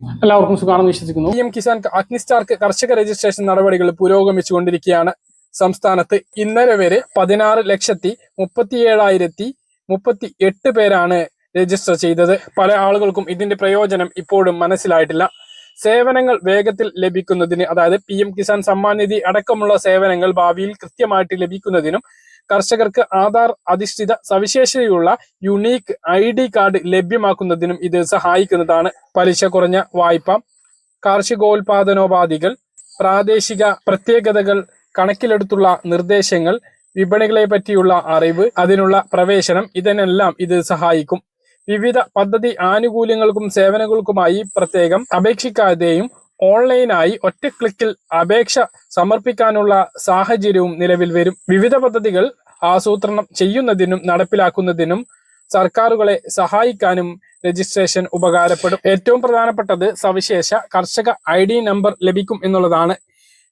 എല്ലാവർക്കും സുഖമാണെന്ന് വിശ്വസിക്കുന്നു. പി എം കിസാൻ അഗ്നിസ്റ്റാർക്ക് കർഷക രജിസ്ട്രേഷൻ നടപടികൾ പുരോഗമിച്ചുകൊണ്ടിരിക്കുകയാണ് സംസ്ഥാനത്ത്. ഇന്നലെ വരെ പതിനാറ് ലക്ഷത്തി മുപ്പത്തിയേഴായിരത്തി മുപ്പത്തി എട്ട് പേരാണ് രജിസ്റ്റർ ചെയ്തത്. പല ആളുകൾക്കും ഇതിന്റെ പ്രയോജനം ഇപ്പോഴും മനസ്സിലായിട്ടില്ല. സേവനങ്ങൾ വേഗത്തിൽ ലഭിക്കുന്നതിന് അതായത് പി എം കിസാൻ സമ്മാൻ നിധി അടക്കമുള്ള സേവനങ്ങൾ ഭാവിയിൽ കൃത്യമായിട്ട് ലഭിക്കുന്നതിനും കർഷകർക്ക് ആധാർ അധിഷ്ഠിത സവിശേഷതയുള്ള യുണീക്ക് ഐ ഡി കാർഡ് ലഭ്യമാക്കുന്നതിനും ഇത് സഹായിക്കുന്നതാണ് പലിശ കുറഞ്ഞ വായ്പ. കാർഷികോൽപാദനോപാധികൾ പ്രാദേശിക പ്രത്യേകതകൾ കണക്കിലെടുത്തുള്ള നിർദ്ദേശങ്ങൾ വിപണികളെ പറ്റിയുള്ള അറിവ് അതിനുള്ള പ്രവേശനം ഇതിനെല്ലാം ഇത് സഹായിക്കും. വിവിധ പദ്ധതി ആനുകൂല്യങ്ങൾക്കും സേവനങ്ങൾക്കുമായി പ്രത്യേകം അപേക്ഷിക്കാതെയും ഓൺലൈനായി ഒറ്റ ക്ലിക്കിൽ അപേക്ഷ സമർപ്പിക്കാനുള്ള സാഹചര്യവും നിലവിൽ വരും. വിവിധ പദ്ധതികൾ ആസൂത്രണം ചെയ്യുന്നതിനും നടപ്പിലാക്കുന്നതിനും സർക്കാരുകളെ സഹായിക്കാനും രജിസ്ട്രേഷൻ ഉപകാരപ്പെടും. ഏറ്റവും പ്രധാനപ്പെട്ടത് സവിശേഷ കർഷക ഐ ഡി നമ്പർ ലഭിക്കും എന്നുള്ളതാണ്.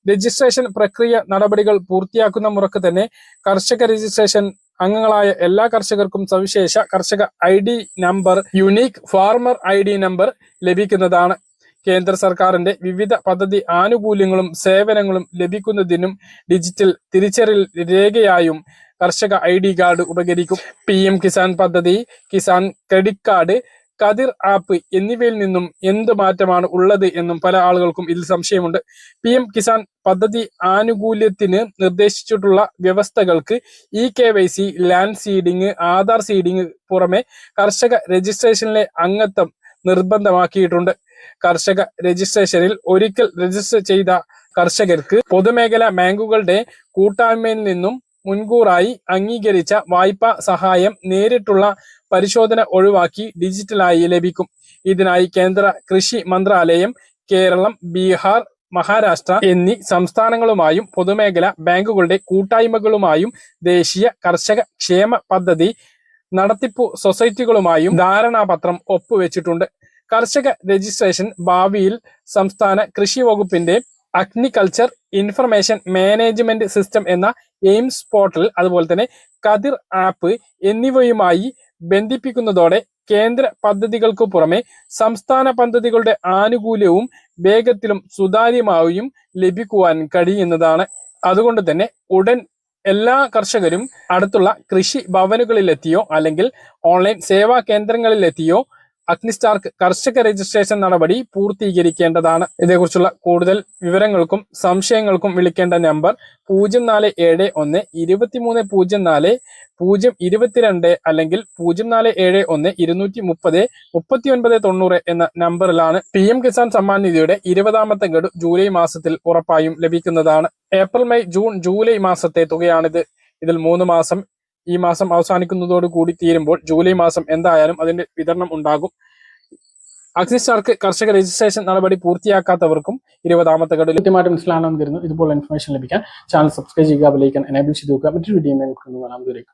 രജിസ്ട്രേഷൻ പ്രക്രിയ നടപടികൾ പൂർത്തിയാക്കുന്ന മുറക്ക് തന്നെ കർഷക രജിസ്ട്രേഷൻ അംഗങ്ങളായ എല്ലാ കർഷകർക്കും സവിശേഷ കർഷക I number unique farmer I number ലഭിക്കുന്നതാണ്. കേന്ദ്ര സർക്കാരിന്റെ വിവിധ പദ്ധതി ആനുകൂല്യങ്ങളും സേവനങ്ങളും ലഭിക്കുന്നതിനും ഡിജിറ്റൽ തിരിച്ചറിയൽ രേഖയായും കർഷക ഐ ഡി കാർഡ് ഉപകരിക്കും. പി എം കിസാൻ പദ്ധതി Kisan credit card Kathir app എന്നിവയിൽ നിന്നും എന്ത് മാറ്റമാണ് ഉള്ളത് എന്നും പല ആളുകൾക്കും ഇതിൽ സംശയമുണ്ട്. പി എം കിസാൻ പദ്ധതി ആനുകൂല്യത്തിന് നിർദ്ദേശിച്ചിട്ടുള്ള വ്യവസ്ഥകൾക്ക് E K Y C land seeding Aadhaar seeding പുറമെ കർഷക രജിസ്ട്രേഷനിലെ അംഗത്വം നിർബന്ധമാക്കിയിട്ടുണ്ട്. കർഷക രജിസ്ട്രേഷനിൽ ഒരിക്കൽ രജിസ്റ്റർ ചെയ്ത കർഷകർക്ക് പൊതുമേഖലാ ബാങ്കുകളുടെ കൂട്ടായ്മയിൽ നിന്നും മുൻകൂറായി അംഗീകരിച്ച വായ്പാ സഹായം നേരിട്ടുള്ള പരിശോധന ഒഴിവാക്കി ഡിജിറ്റലായി ലഭിക്കും. ഇതിനായി കേന്ദ്ര കൃഷി മന്ത്രാലയം കേരളം ബീഹാർ മഹാരാഷ്ട്ര എന്നീ സംസ്ഥാനങ്ങളുമായും പൊതുമേഖലാ ബാങ്കുകളുടെ കൂട്ടായ്മകളുമായും ദേശീയ കർഷക ക്ഷേമ പദ്ധതി നടത്തിപ്പു സൊസൈറ്റികളുമായും ധാരണാപത്രം ഒപ്പുവെച്ചിട്ടുണ്ട്. കർഷക രജിസ്ട്രേഷൻ ഭാവിയിൽ സംസ്ഥാന കൃഷി വകുപ്പിന്റെ അഗ്നികൾച്ചർ ഇൻഫർമേഷൻ മാനേജ്മെന്റ് സിസ്റ്റം എന്ന എയിംസ് പോർട്ടൽ അതുപോലെ തന്നെ കതിർ ആപ്പ് എന്നിവയുമായി ബന്ധിപ്പിക്കുന്നതോടെ കേന്ദ്ര പദ്ധതികൾക്ക് പുറമെ സംസ്ഥാന പദ്ധതികളുടെ ആനുകൂല്യവും വേഗത്തിലും സുതാര്യമായും ലഭിക്കുവാൻ കഴിയുന്നതാണ്. അതുകൊണ്ട് തന്നെ ഉടൻ എല്ലാ കർഷകരും അടുത്തുള്ള കൃഷി ഭവനുകളിലെത്തിയോ അല്ലെങ്കിൽ ഓൺലൈൻ സേവാ കേന്ദ്രങ്ങളിലെത്തിയോ അഗ്നിസ്റ്റാർക്ക് കർഷക രജിസ്ട്രേഷൻ നടപടി പൂർത്തീകരിക്കേണ്ടതാണ്. ഇതേക്കുറിച്ചുള്ള കൂടുതൽ വിവരങ്ങൾക്കും സംശയങ്ങൾക്കും വിളിക്കേണ്ട നമ്പർ പൂജ്യം നാല് ഏഴ് ഒന്ന് ഇരുപത്തിമൂന്ന് പൂജ്യം നാല് പൂജ്യം ഇരുപത്തിരണ്ട് അല്ലെങ്കിൽ പൂജ്യം നാല് ഏഴ് ഒന്ന് ഇരുന്നൂറ്റി മുപ്പത് മുപ്പത്തി ഒൻപത് തൊണ്ണൂറ് എന്ന നമ്പറിലാണ് പി എം കിസാൻ സമ്മാൻ നിധിയുടെ ഇരുപതാമത്തെ ഗഡു ജൂലൈ മാസത്തിൽ ഉറപ്പായും ലഭിക്കുന്നതാണ്. ഏപ്രിൽ മെയ് ജൂൺ ജൂലൈ മാസത്തെ തുകയാണിത്. ഇതിൽ മൂന്ന് മാസം ഈ മാസം അവസാനിക്കുന്നതോട് കൂടി തീരുമ്പോൾ ജൂലൈ മാസം എന്തായാലും അതിന്റെ വിതരണം ഉണ്ടാകും. അഗ്നിസ്റ്റാർക്ക് കർഷക രജിസ്ട്രേഷൻ നടപടി പൂർത്തിയാക്കാത്തവർക്കും ഇരുപതാമത്തെ ഗഡു കൃത്യമായിട്ട് മനസ്സിലാണെന്ന് കരുതുന്നു ഇതുപോലെ ഇൻഫർമേഷൻ ലഭിക്കാൻ ചാനൽ സബ്സ്ക്രൈബ് ചെയ്യുക ബെലൈക്കൻ എനേബിൾ ചെയ്ത് നോക്കുക മറ്റൊരു വീഡിയോ കാണാം. ദൂരേക്ക്